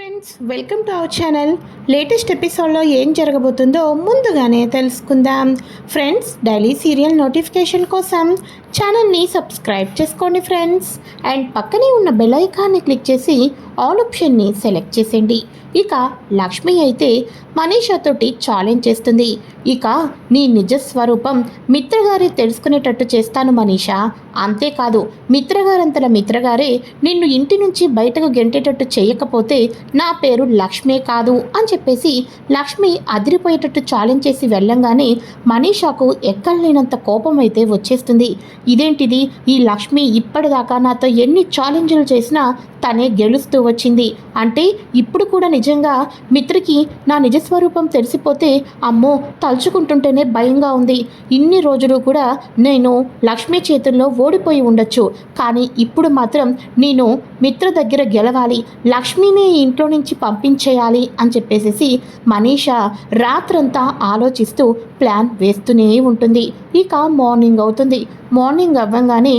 Friends welcome to our channel latest ఎపిసోడ్లో ఏం జరగబోతుందో ముందుగానే తెలుసుకుందాం. ఫ్రెండ్స్ డైలీ సీరియల్ నోటిఫికేషన్ కోసం ఛానల్ని సబ్స్క్రైబ్ చేసుకోండి ఫ్రెండ్స్ అండ్ పక్కనే ఉన్న బెల్ ఐకాన్ని క్లిక్ చేసి ఆల్ ఆప్షన్ని సెలెక్ట్ చేసేయండి. ఇక లక్ష్మి అయితే మనీషాతోటి ఛాలెంజ్ చేస్తుంది. ఇక నీ నిజ స్వరూపం మిత్రగారి తెలుసుకునేటట్టు చేస్తాను మనీషా. అంతేకాదు మిత్రగారంతల మిత్రగారే నిన్ను ఇంటి నుంచి బయటకు గెంటేటట్టు చేయకపోతే నా పేరు లక్ష్మే కాదు అని చెప్పేసి లక్ష్మి అదిరిపోయేటట్టు ఛాలెంజ్ చేసి వెళ్ళంగానే మనీషాకు ఎక్కడలేనంత కోపం అయితే వచ్చేస్తుంది. ఇదేంటిది? ఈ లక్ష్మి ఇప్పటిదాకా నాతో ఎన్ని ఛాలెంజ్లు చేసినా తనే గెలుస్తూ వచ్చింది. అంటే ఇప్పుడు కూడా నిజంగా మిత్రకి నా నిజస్వరూపం తెలిసిపోతే అమ్మో తలుచుకుంటుంటేనే భయంగా ఉంది. ఇన్ని రోజులు కూడా నేను లక్ష్మి చేతుల్లో ఓడిపోయి ఉండొచ్చు. కానీ ఇప్పుడు మాత్రం నేను మిత్ర దగ్గర గెలవాలి. లక్ష్మిని ఇంట్లో నుంచి పంపించేయాలి అని చెప్పేసి మనీషా రాత్రంతా ఆలోచిస్తూ ప్లాన్ వేస్తూనే ఉంటుంది. ఇక మార్నింగ్ అవుతుంది. మార్నింగ్ అవ్వగానే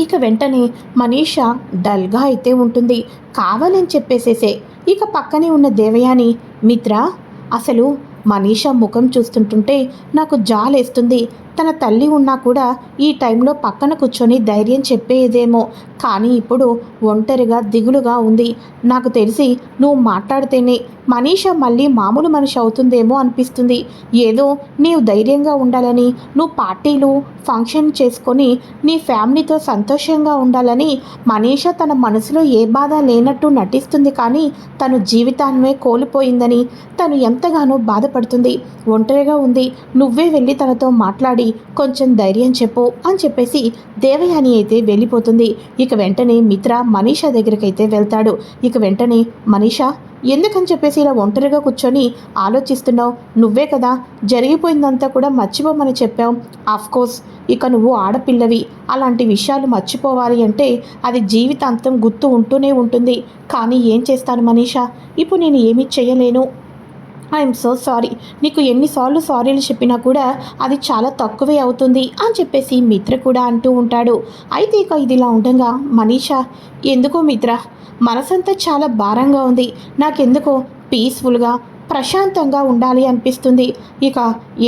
ఇక వెంటనే మనీషా డల్గా అయితే ఉంటుంది. కావాలని చెప్పేసేసే. ఇక పక్కనే ఉన్న దేవయాని మిత్ర అసలు మనీషా ముఖం చూస్తుంటుంటే నాకు జాలేస్తుంది. తన తల్లి ఉన్నా కూడా ఈ టైంలో పక్కన కూర్చొని ధైర్యం చెప్పేదేమో. కానీ ఇప్పుడు ఒంటరిగా దిగులుగా ఉంది. నాకు తెలిసి నువ్వు మాట్లాడితేనే మనీషా మళ్ళీ మామూలు మనిషి అవుతుందేమో అనిపిస్తుంది. ఏదో నీవు ధైర్యంగా ఉండాలని నువ్వు పార్టీలు ఫంక్షన్ చేసుకొని నీ ఫ్యామిలీతో సంతోషంగా ఉండాలని మనీషా తన మనసులో ఏ బాధ లేనట్టు నటిస్తుంది కానీ తను జీవితాన్నే కోల్పోయిందని తను ఎంతగానో బాధపడుతుంది. ఒంటరిగా ఉంది. నువ్వే వెళ్ళి తనతో మాట్లాడి కొంచెం ధైర్యం చెప్పు అని చెప్పేసి దేవయాని అయితే వెళ్ళిపోతుంది. ఇక వెంటనే మిత్ర మనీషా దగ్గరికైతే వెళ్తాడు. ఇక వెంటనే మనీషా ఎందుకని చెప్పేసి ఇలా ఒంటరిగా కూర్చొని ఆలోచిస్తున్నావు? నువ్వే కదా జరిగిపోయిందంతా కూడా మర్చిపోమని చెప్పావు. కోర్స్ ఇక నువ్వు ఆడపిల్లవి. అలాంటి విషయాలు మర్చిపోవాలి అంటే అది జీవితాంతం గుర్తు ఉంటూనే ఉంటుంది. కానీ ఏం చేస్తాను మనీషా? ఇప్పుడు నేను ఏమీ చేయలేను. ఐఎమ్ సో సారీ నీకు ఎన్నిసార్లు సారీలు చెప్పినా కూడా అది చాలా తక్కువే అవుతుంది అని చెప్పేసి మిత్ర కూడా అంటూ ఉంటాడు. అయితే ఇక ఇదిలా ఉండగా మనీషా ఎందుకో మిత్ర? మనసంతా చాలా భారంగా ఉంది. నాకెందుకో పీస్ఫుల్గా ప్రశాంతంగా ఉండాలి అనిపిస్తుంది. ఇక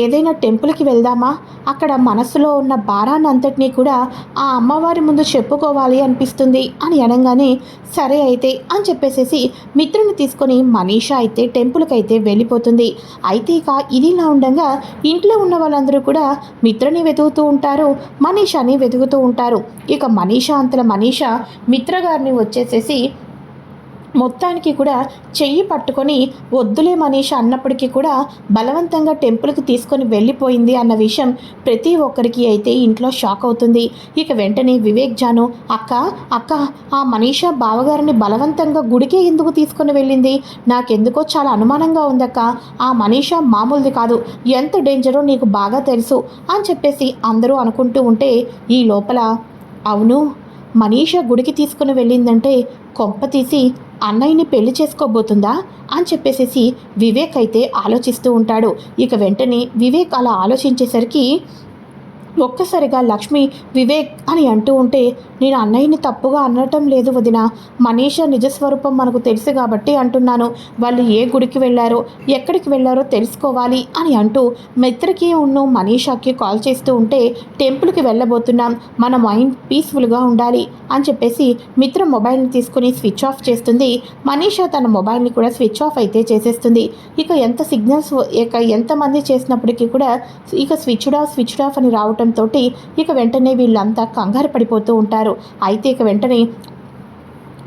ఏదైనా టెంపుల్కి వెళ్దామా? అక్కడ మనసులో ఉన్న భారాన్నంతటినీ కూడా ఆ అమ్మవారి ముందు చెప్పుకోవాలి అనిపిస్తుంది అని అనగానే సరే అయితే అని చెప్పేసేసి మిత్రుని తీసుకొని మనీషా అయితే టెంపుల్కి అయితే వెళ్ళిపోతుంది. అయితే ఇక ఇదిలా ఉండగా ఇంట్లో ఉన్న వాళ్ళందరూ కూడా మిత్రని వెతుకుతూ ఉంటారు మనీషాని వెతుకుతూ ఉంటారు. ఇక మనీషా అంతల మనీషా మిత్రగారిని వచ్చేసేసి మొత్తానికి కూడా చెయ్యి పట్టుకొని వద్దులే మనీష అన్నప్పటికీ కూడా బలవంతంగా టెంపుల్కి తీసుకొని వెళ్ళిపోయింది అన్న విషయం ప్రతి ఒక్కరికి అయితే ఇంట్లో షాక్ అవుతుంది. ఇక వెంటనే వివేక్ జాను అక్క అక్క ఆ మనీష బావగారిని బలవంతంగా గుడికే ఎందుకు తీసుకొని వెళ్ళింది? నాకెందుకో చాలా అనుమానంగా ఉందక్క. ఆ మనీష మామూలుది కాదు. ఎంత డేంజరో నీకు బాగా తెలుసు అని చెప్పేసి అందరూ అనుకుంటూ ఉంటే ఈ లోపల అవును మనీష గుడికి తీసుకుని వెళ్ళిందంటే కొంప తీసి అన్నయ్యని పెళ్ళి చేసుకోబోతుందా అని చెప్పేసేసి వివేక్ అయితే ఆలోచిస్తూ ఉంటాడు. ఇక వెంటనే వివేక్ అలా ఆలోచించేసరికి ఒక్కసారిగా లక్ష్మి వివేక్ అని అంటూ ఉంటే నేను అన్నయ్యని తప్పుగా అనటం లేదు వదిన. మనీష నిజస్వరూపం మనకు తెలుసు కాబట్టి అంటున్నాను. వాళ్ళు ఏ గుడికి వెళ్ళారో ఎక్కడికి వెళ్ళారో తెలుసుకోవాలి అని అంటూ మిత్రకి ఉన్న మనీషాకి కాల్ చేస్తూ ఉంటే టెంపుల్కి వెళ్ళబోతున్నాం. మన మైండ్ పీస్ఫుల్గా ఉండాలి అని చెప్పేసి మిత్ర మొబైల్ని తీసుకుని స్విచ్ ఆఫ్ చేస్తుంది. మనీషా తన మొబైల్ని కూడా స్విచ్ ఆఫ్ అయితే చేసేస్తుంది. ఇక ఎంత సిగ్నల్స్ ఇక ఎంతమంది చేసినప్పటికీ కూడా ఇక స్విచ్ ఆఫ్ స్విచ్డ్ ఆఫ్ అని రావటం తోటి ఇక వెంటనే వీళ్ళంతా కంగారు పడిపోతూ ఉంటారు. అయితే ఇక వెంటనే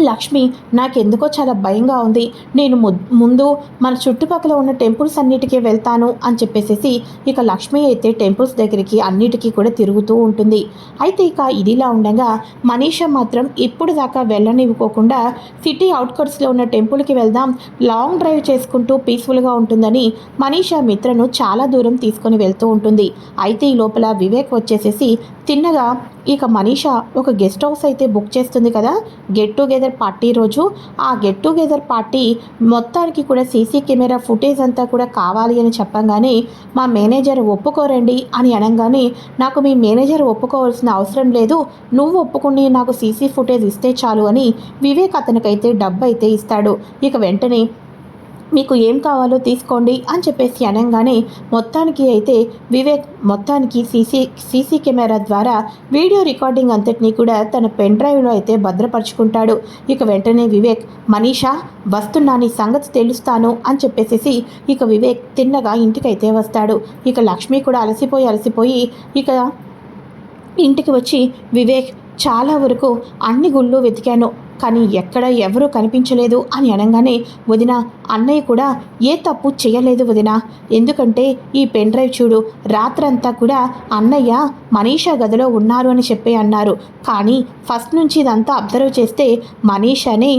లక్ష్మి నాకెందుకో చాలా భయంగా ఉంది. నేను ముందు మన చుట్టుపక్కల ఉన్న టెంపుల్స్ అన్నిటికీ వెళ్తాను అని చెప్పేసి ఇక లక్ష్మి అయితే టెంపుల్స్ దగ్గరికి అన్నిటికీ కూడా తిరుగుతూ ఉంటుంది. అయితే ఇక ఇదిలా ఉండగా మనీష మాత్రం ఇప్పుడు దాకా వెళ్ళనివ్వకోకుండా సిటీ అవుట్కట్స్లో ఉన్న టెంపుల్కి వెళ్దాం లాంగ్ డ్రైవ్ చేసుకుంటూ పీస్ఫుల్గా ఉంటుందని మనీష మిత్రను చాలా దూరం తీసుకొని వెళ్తూ ఉంటుంది. అయితే ఈ లోపల వివేక్ వచ్చేసేసి తిన్నగా ఇక మనీష ఒక గెస్ట్ హౌస్ అయితే బుక్ చేస్తుంది కదా. గెట్ టుగెదర్ పార్టీ రోజు. ఆ గెట్ టుగెదర్ పార్టీ మొత్తానికి కూడా సీసీ కెమెరా ఫుటేజ్ అంతా కూడా కావాలి అని చెప్పంగానే మా మేనేజర్ ఒప్పుకోరండి అని అనగానే నాకు మీ మేనేజర్ ఒప్పుకోవాల్సిన అవసరం లేదు. నువ్వు ఒప్పుకుని నాకు సీసీ ఫుటేజ్ ఇస్తే చాలు అని వివేక్ అతనికైతే డబ్బు అయితే ఇస్తాడు. ఇక వెంటనే మీకు ఏం కావాలో తీసుకోండి అని చెప్పేసి అనగానే మొత్తానికి అయితే వివేక్ మొత్తానికి సీసీ సీసీ కెమెరా ద్వారా వీడియో రికార్డింగ్ అంతటినీ కూడా తన పెన్ డ్రైవ్లో అయితే భద్రపరుచుకుంటాడు. ఇక వెంటనే వివేక్ మనీషా వస్తున్నా నీ సంగతి తెలుస్తాను అని చెప్పేసి ఇక వివేక్ తిన్నగా ఇంటికైతే వస్తాడు. ఇక లక్ష్మి కూడా అలసిపోయి అలసిపోయి ఇక ఇంటికి వచ్చి వివేక్ చాలా వరకు అన్ని గుళ్ళు వెతికాను. కానీ ఎక్కడ ఎవరూ కనిపించలేదు అని అనగానే వదిన అన్నయ్య కూడా ఏ తప్పు చేయలేదు వదిన. ఎందుకంటే ఈ పెన్ డ్రైవ్ చూడు రాత్రంతా కూడా అన్నయ్య మనీషా గదిలో ఉన్నారు అని చెప్పి అన్నారు. కానీ ఫస్ట్ నుంచి ఇదంతా అబ్జర్వ్ చేస్తే మనీషాని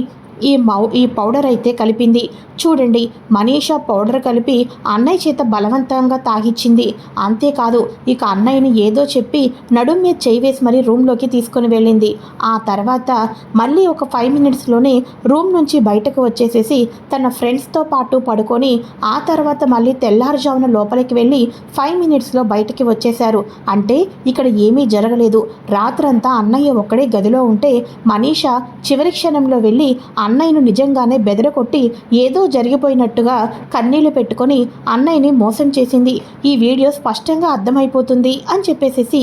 ఈ మౌ ఈ పౌడర్ అయితే కలిపింది. చూడండి మనీషా పౌడర్ కలిపి అన్నయ్య చేత బలవంతంగా తాగిచ్చింది. అంతేకాదు ఇక అన్నయ్యని ఏదో చెప్పి నడుం మీద చేయి వేసి మరీ రూమ్లోకి తీసుకొని వెళ్ళింది. ఆ తర్వాత మళ్ళీ ఒక ఫైవ్ మినిట్స్లోనే రూమ్ నుంచి బయటకు వచ్చేసేసి తన ఫ్రెండ్స్తో పాటు పడుకొని ఆ తర్వాత మళ్ళీ తెల్లారుజామున లోపలికి వెళ్ళి ఫైవ్ మినిట్స్లో బయటకి వచ్చేశారు. అంటే ఇక్కడ ఏమీ జరగలేదు. రాత్రంతా అన్నయ్య ఒక్కడే గదిలో ఉంటే మనీషా చివరి క్షణంలో వెళ్ళి అన్నయ్యను నిజంగానే బెదరకొట్టి ఏదో జరిగిపోయినట్టుగా కన్నీళ్ళు పెట్టుకొని అన్నయ్యని మోసం చేసింది. ఈ వీడియో స్పష్టంగా అర్థమైపోతుంది అని చెప్పేసేసి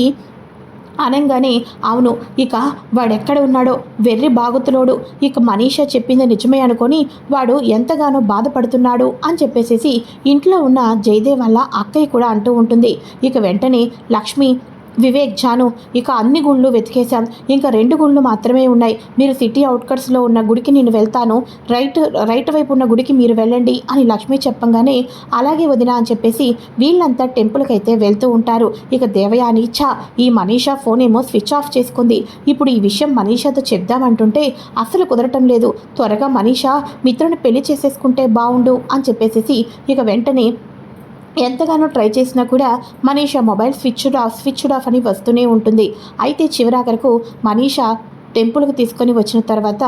అనగానే అవును ఇక వాడెక్కడ ఉన్నాడో? వెర్రి బాగుతులోడు. ఇక మనీషా చెప్పింది నిజమే అనుకొని వాడు ఎంతగానో బాధపడుతున్నాడు అని చెప్పేసేసి ఇంట్లో ఉన్న జయదేవ్ వల్ల అక్కయ్య కూడా అంటూ ఉంటుంది. ఇక వెంటనే లక్ష్మి వివేక్ జాను ఇక అన్ని గుళ్ళు వెతికేశాం. ఇంకా రెండు గుళ్ళు మాత్రమే ఉన్నాయి. మీరు సిటీ అవుట్కట్స్లో ఉన్న గుడికి నేను వెళ్తాను. రైట్ రైట్ వైపు ఉన్న గుడికి మీరు వెళ్ళండి అని లక్ష్మి చెప్పంగానే అలాగే వదిన అని చెప్పేసి వీళ్ళంతా టెంపుల్కి అయితే వెళ్తూ ఉంటారు. ఇక దేవయాని ఛా ఈ మనీషా ఫోన్ ఏమో స్విచ్ ఆఫ్ చేసుకుంది. ఇప్పుడు ఈ విషయం మనీషాతో చెప్దామంటుంటే అసలు కుదరటం లేదు. త్వరగా మనీషా మిత్రుని పెళ్ళి చేసేసుకుంటే బాగుండు అని చెప్పేసి ఇక వెంటనే ఎంతగానో ట్రై చేసినా కూడా Manisha mobile switched off switched off అని వస్తూనే ఉంటుంది. అయితే చివరాఖరకు మనీషా టెంపుల్కి తీసుకొని వచ్చిన తర్వాత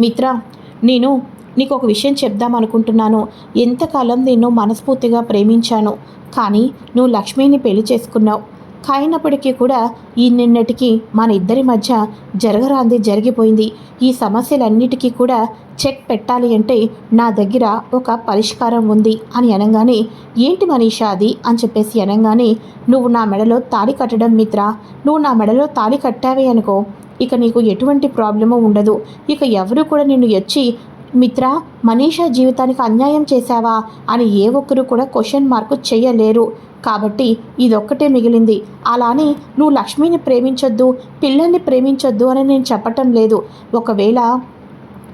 మిత్ర నేను నీకు ఒక విషయం చెప్దాం అనుకుంటున్నాను. ఎంతకాలం నిన్ను మనస్ఫూర్తిగా ప్రేమించాను. కానీ నువ్వు లక్ష్మిని పెళ్ళి చేసుకున్నావు. కాయినప్పటికీ కూడా ఈ నిన్నటికి మన ఇద్దరి మధ్య జరగరాంది జరిగిపోయింది. ఈ సమస్యలన్నిటికీ కూడా చెక్ పెట్టాలి అంటే నా దగ్గర ఒక పరిష్కారం ఉంది అని అనగానే ఏంటి మనీషా అది? అని చెప్పేసి అనగానే నువ్వు నా మెడలో తాళి కట్టడం మిత్ర. నువ్వు నా మెడలో తాళి కట్టావే అనుకో. ఇక నీకు ఎటువంటి ప్రాబ్లము ఉండదు. ఇక ఎవరు కూడా నిన్ను వచ్చి మిత్ర మనీషా జీవితానికి అన్యాయం చేశావా? అని ఏ ఒక్కరు కూడా క్వశ్చన్ మార్కు చేయలేరు. కాబట్టి ఇదొక్కటే మిగిలింది. అలానే నువ్వు లక్ష్మిని ప్రేమించొద్దు పిల్లల్ని ప్రేమించొద్దు అని నేను చెప్పటం లేదు. ఒకవేళ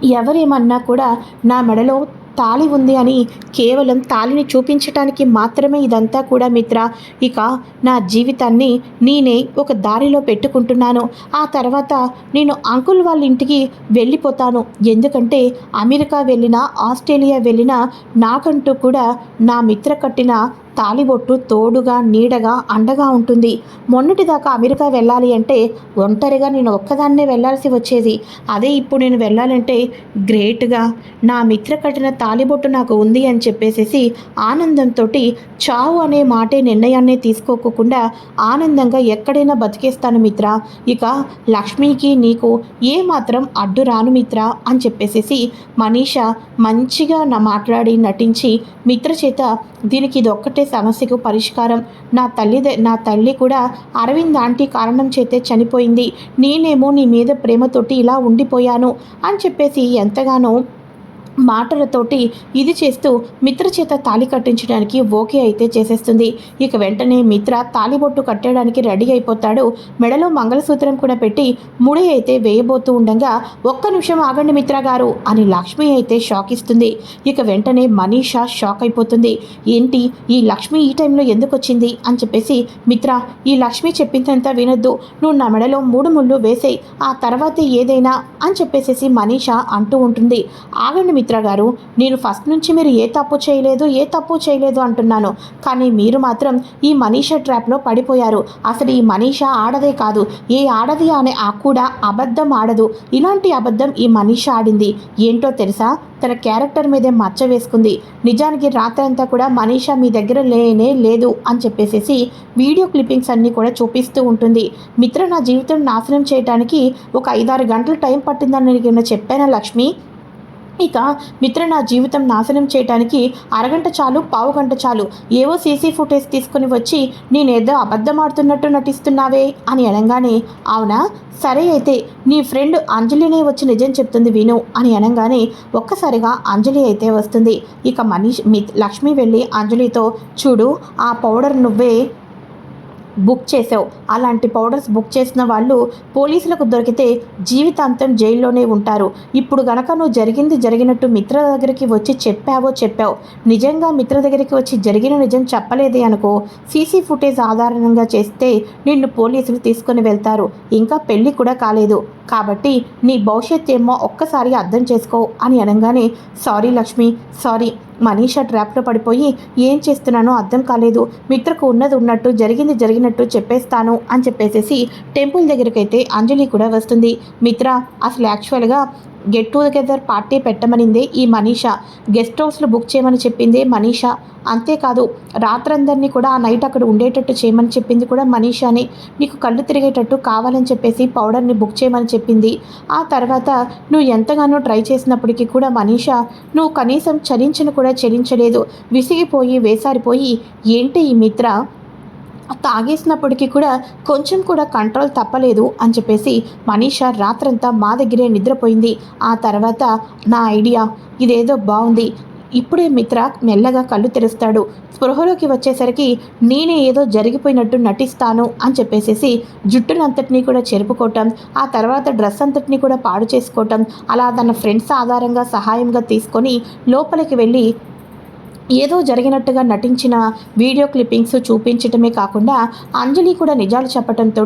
ఎవరేమన్నా కూడా నా మెడలో తాళి ఉంది అని కేవలం తాళిని చూపించటానికి మాత్రమే ఇదంతా కూడా మిత్ర. ఇక నా జీవితాన్ని నేనే ఒక దారిలో పెట్టుకుంటున్నాను. ఆ తర్వాత నేను అంకుల్ వాళ్ళ ఇంటికి వెళ్ళిపోతాను. ఎందుకంటే అమెరికా వెళ్ళినా ఆస్ట్రేలియా వెళ్ళినా నాకంటూ కూడా నా మిత్ర కట్టిన తాలిబొట్టు తోడుగా నీడగా అండగా ఉంటుంది. మొన్నటిదాకా అమెరికా వెళ్ళాలి అంటే ఒంటరిగా నేను ఒక్కదాన్నే వెళ్ళాల్సి వచ్చేది. అదే ఇప్పుడు నేను వెళ్ళాలంటే గ్రేట్గా. నా మిత్ర కట్టిన తాలిబొట్టు నాకు ఉంది అని చెప్పేసేసి ఆనందంతో చావు అనే మాటే నిర్ణయాన్ని తీసుకోకుండా ఆనందంగా ఎక్కడైనా బతికేస్తాను మిత్ర. ఇక లక్ష్మికి నీకు ఏ మాత్రం అడ్డు రాను మిత్ర అని చెప్పేసేసి మనీషా మంచిగా నా మాట్లాడి నటించి మిత్ర చేత దీనికి ఇది ఒక్కటే సమస్యకు పరిష్కారం. నా తల్లి నా తల్లి కూడా అరవింద్ ఆంటీ కారణం చేతే చనిపోయింది. నేనేమో నీ మీద ప్రేమతోటి ఇలా ఉండిపోయాను అని చెప్పేసి ఎంతగానో మాటలతోటి ఇది చేస్తూ మిత్ర చేత తాళి కట్టించడానికి ఓకే అయితే చేసేస్తుంది. ఇక వెంటనే మిత్ర తాలిబొట్టు కట్టడానికి రెడీ అయిపోతాడు. మెడలో మంగళసూత్రం కూడా పెట్టి ముడి అయితే వేయబోతూ ఉండగా ఒక్క నిమిషం ఆగండి మిత్ర గారు అని లక్ష్మి అయితే షాక్ ఇస్తుంది. ఇక వెంటనే మనీషా షాక్ అయిపోతుంది. ఏంటి ఈ లక్ష్మి ఈ టైంలో ఎందుకు వచ్చింది? అని చెప్పేసి మిత్ర ఈ లక్ష్మి చెప్పిందంతా వినొద్దు. నువ్వు నా మెడలో మూడు ముళ్ళు వేసేయి. ఆ తర్వాత ఏదైనా అని చెప్పేసేసి మనీషా అంటూ ఉంటుంది. ఆగండి మిత్ర గారు నేను ఫస్ట్ నుంచి మీరు ఏ తప్పు చేయలేదు ఏ తప్పు చేయలేదు అంటున్నాను. కానీ మీరు మాత్రం ఈ మనీషా ట్రాప్లో పడిపోయారు. అసలు ఈ మనీషా ఆడదే కాదు. ఏ ఆడది అనే ఆ కూడా అబద్ధం ఆడదు. ఇలాంటి అబద్ధం ఈ మనీషా ఆడింది. ఏంటో తెలుసా? తన క్యారెక్టర్ మీదే మచ్చ వేసుకుంది. నిజానికి రాత్రంతా కూడా మనీషా మీ దగ్గర లేనే లేదు అని చెప్పేసేసి వీడియో క్లిప్పింగ్స్ అన్నీ కూడా చూపిస్తూ ఉంటుంది. మిత్ర నా జీవితం నాశనం చేయడానికి ఒక ఐదారు గంటలు టైం పట్టిందని నేను చెప్పాను చెప్పానా లక్ష్మి? ఇక మిత్ర నా జీవితం నాశనం చేయడానికి అరగంట చాలు పావు గంట చాలు. ఏవో సీసీ ఫుటేజ్ తీసుకుని వచ్చి నేనేదో అబద్ధమాడుతున్నట్టు నటిస్తున్నావే అని అనగానే అవునా? సరే అయితే నీ ఫ్రెండ్ అంజలినే వచ్చి నిజం చెప్తుంది విను అని అనగానే ఒక్కసారిగా అంజలి అయితే వస్తుంది. ఇక మనీష్ మి లక్ష్మి వెళ్ళి అంజలితో చూడు ఆ పౌడర్ నువ్వే బుక్ చేసావు అలాంటి పౌడర్స్ బుక్ చేసిన వాళ్ళు పోలీసులకు దొరికితే జీవితాంతం జైల్లోనే ఉంటారు. ఇప్పుడు గనక నువ్వు జరిగింది జరిగినట్టు మిత్ర దగ్గరికి వచ్చి చెప్పావో చెప్పావు. నిజంగా మిత్ర దగ్గరికి వచ్చి జరిగిన నిజం చెప్పలేదే అనుకో సీసీ ఫుటేజ్ ఆధారంగా చేస్తే నిన్ను పోలీసులు తీసుకుని వెళ్తారు. ఇంకా పెళ్ళి కూడా కాలేదు. కాబట్టి నీ భవిష్యత్ ఏమో ఒక్కసారి అర్థం చేసుకో అని అనగానే సారీ లక్ష్మి సారీ మనీషా ట్రాప్లో పడిపోయి ఏం చేస్తున్నానో అర్థం కాలేదు. మిత్రకు ఉన్నది ఉన్నట్టు జరిగింది జరిగినట్టు చెప్పేస్తాను అని చెప్పేసేసి టెంపుల్ దగ్గరికైతే అంజలి కూడా వస్తుంది. మిత్ర అసలు యాక్చువల్గా గెట్ టుగెదర్ పార్టీ పెట్టమనిందే ఈ మనీషా. గెస్ట్ హౌస్లు బుక్ చేయమని చెప్పిందే మనీషా. అంతేకాదు రాత్రందరినీ కూడా ఆ నైట్ అక్కడ ఉండేటట్టు చేయమని చెప్పింది కూడా మనీషాని. నీకు కళ్ళు తిరిగేటట్టు కావాలని చెప్పేసి పౌడర్ని బుక్ చేయమని చెప్పింది. ఆ తర్వాత నువ్వు ఎంతగానో ట్రై చేసినప్పటికీ కూడా మనీషా నువ్వు కనీసం చలించను కూడా చలించలేదు విసిగిపోయి వేసారిపోయి ఏంటి ఈ మిత్ర? తాగేసినప్పటికీ కూడా కొంచెం కూడా కంట్రోల్ తప్పలేదు అని చెప్పేసి మనీషా రాత్రంతా మా దగ్గరే నిద్రపోయింది. ఆ తర్వాత నా ఐడియా ఇదేదో బాగుంది. ఇప్పుడే మిత్ర మెల్లగా కళ్ళు తెరుస్తాడు. స్పృహలోకి వచ్చేసరికి నేనే ఏదో జరిగిపోయినట్టు నటిస్తాను అని చెప్పేసేసి జుట్టునంతటినీ కూడా చెరుపుకోవటం ఆ తర్వాత డ్రెస్ అంతటినీ కూడా పాడు చేసుకోవటం అలా తన ఫ్రెండ్స్ ఆధారంగా సహాయంగా తీసుకొని లోపలికి వెళ్ళి ఏదో జరిగినట్టుగా నటించిన వీడియో క్లిప్పింగ్స్ చూపించటమే కాకుండా అంజలి కూడా నిజాలు చెప్పడంతో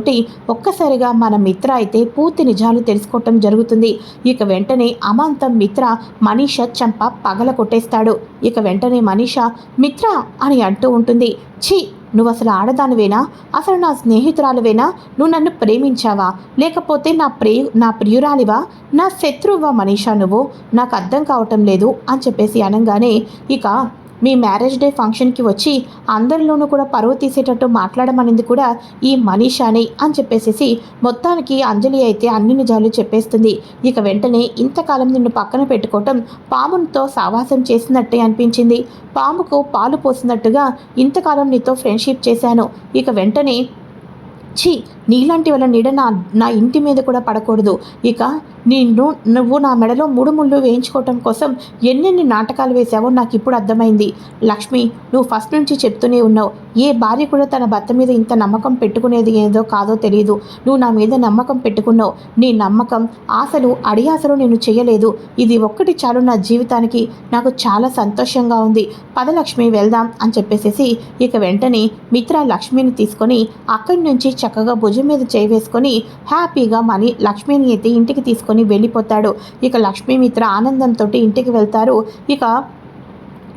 ఒక్కసారిగా మన మిత్ర అయితే పూర్తి నిజాలు తెలుసుకోవటం జరుగుతుంది. ఇక వెంటనే అమాంతం మిత్ర మనీష చంప పగల కొట్టేస్తాడు. ఇక వెంటనే మనీష మిత్ర అని అంటూ ఉంటుంది. ఛీ నువ్వు అసలు ఆడదానివేనా? అసలు నా స్నేహితురాలువేనా? నువ్వు నన్ను ప్రేమించావా? లేకపోతే నా ప్రే నా ప్రియురాలివా? నా శత్రువా మనీషా నువ్వు? నాకు అర్థం కావటం లేదు అని చెప్పేసి అనగానే ఇక మీ మ్యారేజ్ డే ఫంక్షన్కి వచ్చి అందరిలోనూ కూడా పరువు తీసేటట్టు మాట్లాడమనింది కూడా ఈ మనీషాని అని చెప్పేసేసి మొత్తానికి అంజలి అయితే అన్ని నిజాలు చెప్పేస్తుంది. ఇక వెంటనే ఇంతకాలం నిన్ను పక్కన పెట్టుకోవటం పామునితో సావాసం చేసినట్టే అనిపించింది. పాముకు పాలు పోసినట్టుగా ఇంతకాలం నీతో ఫ్రెండ్షిప్ చేశాను. ఇక వెంటనే ఛీ నీలాంటి వాళ్ళ నీడ నా నా ఇంటి మీద కూడా పడకూడదు. ఇక నిన్ను నువ్వు నా మెడలో మూడు ముళ్ళు వేయించుకోవటం కోసం ఎన్నెన్ని నాటకాలు వేశావో నాకు ఇప్పుడు అర్థమైంది. లక్ష్మి నువ్వు ఫస్ట్ నుంచి చెప్తూనే ఉన్నావు. ఏ భార్య కూడా తన భర్త మీద ఇంత నమ్మకం పెట్టుకునేది ఏదో కాదో తెలియదు నువ్వు నా మీద నమ్మకం పెట్టుకున్నావు. నీ నమ్మకం ఆశలు అడియాసలు నేను చేయలేదు. ఇది ఒక్కటి చాలు నా జీవితానికి. నాకు చాలా సంతోషంగా ఉంది. పద లక్ష్మి వెళ్దాం అని చెప్పేసేసి ఇక వెంటనే మిత్ర లక్ష్మిని తీసుకొని అక్కడి నుంచి చక్కగా భుజం మీద చేయి వేసుకొని హ్యాపీగా మనీ లక్ష్మిని అయితే ఇంటికి తీసుకొని వెళ్ళిపోతాడు. ఇక లక్ష్మీమిత్ర ఆనందంతో ఇంటికి వెళ్తారు. ఇక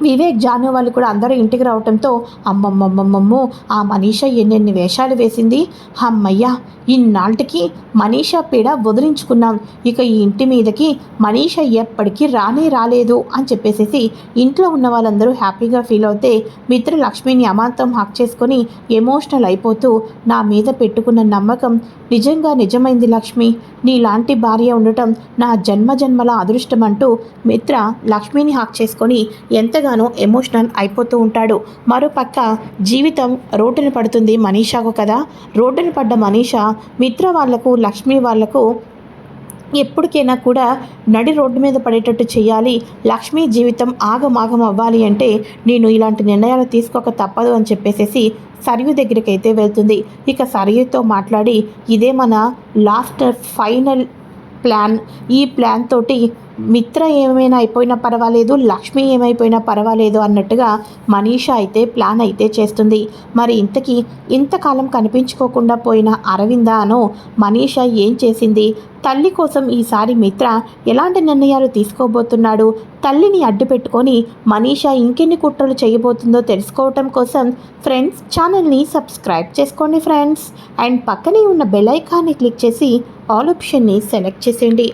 వివేక్ జాను వాళ్ళు కూడా అందరూ ఇంటికి రావటంతో అమ్మమ్మమ్మమ్మమ్మో ఆ మనీష ఎన్నెన్ని వేషాలు వేసింది. అమ్మయ్యా ఇన్నాళ్ళకి మనీషా పీడ వదిలించుకున్నాం. ఇక ఈ ఇంటి మీదకి మనీష ఎప్పటికీ రానే రాలేదు అని చెప్పేసేసి ఇంట్లో ఉన్న వాళ్ళందరూ హ్యాపీగా ఫీల్ అవుతే మిత్ర లక్ష్మిని అమాంతం హక్ చేసుకొని ఎమోషనల్ అయిపోతూ నా మీద పెట్టుకున్న నమ్మకం నిజంగా నిజమైంది లక్ష్మి. నీలాంటి భార్య ఉండటం నా జన్మ జన్మల అదృష్టం అంటూ మిత్ర లక్ష్మిని హాక్ చేసుకొని ఎంతగానో ఎమోషనల్ అయిపోతూ ఉంటాడు. మరోపక్క జీవితం రోడ్డున పడుతుంది మనీషాకు కదా. రోడ్డున పడ్డ మనీషా మిత్ర వాళ్ళకు లక్ష్మి వాళ్ళకు ఎప్పటికైనా కూడా నడి రోడ్డు మీద పడేటట్టు చేయాలి. లక్ష్మీ జీవితం ఆగమాగం అవ్వాలి అంటే నేను ఇలాంటి నిర్ణయాలు తీసుకోక తప్పదు అని చెప్పేసేసి సరియు దగ్గరికి అయితే వెళ్తుంది. ఇక సరియుతో మాట్లాడి ఇదే మన లాస్ట్ ఫైనల్ ప్లాన్. ఈ ప్లాన్ తోటి మిత్ర ఏమైనా అయిపోయినా పర్వాలేదు లక్ష్మి ఏమైపోయినా పర్వాలేదు అన్నట్టుగా మనీషా అయితే ప్లాన్ అయితే చేస్తుంది. మరి ఇంతకీ ఇంతకాలం కనిపించుకోకుండా పోయిన అరవిందాను మనీషా ఏం చేసింది? తల్లి కోసం ఈసారి మిత్ర ఎలాంటి నిర్ణయాలు తీసుకోబోతున్నాడు? తల్లిని అడ్డు పెట్టుకొని మనీషా ఇంకెన్ని కుట్రలు చేయబోతుందో తెలుసుకోవటం కోసం ఫ్రెండ్స్ ఛానల్ని సబ్స్క్రైబ్ చేసుకోండి ఫ్రెండ్స్. అండ్ పక్కనే ఉన్న బెల్ ఐకాన్ని క్లిక్ చేసి ఆల్ ఆప్షన్ని సెలెక్ట్ చేసేయండి.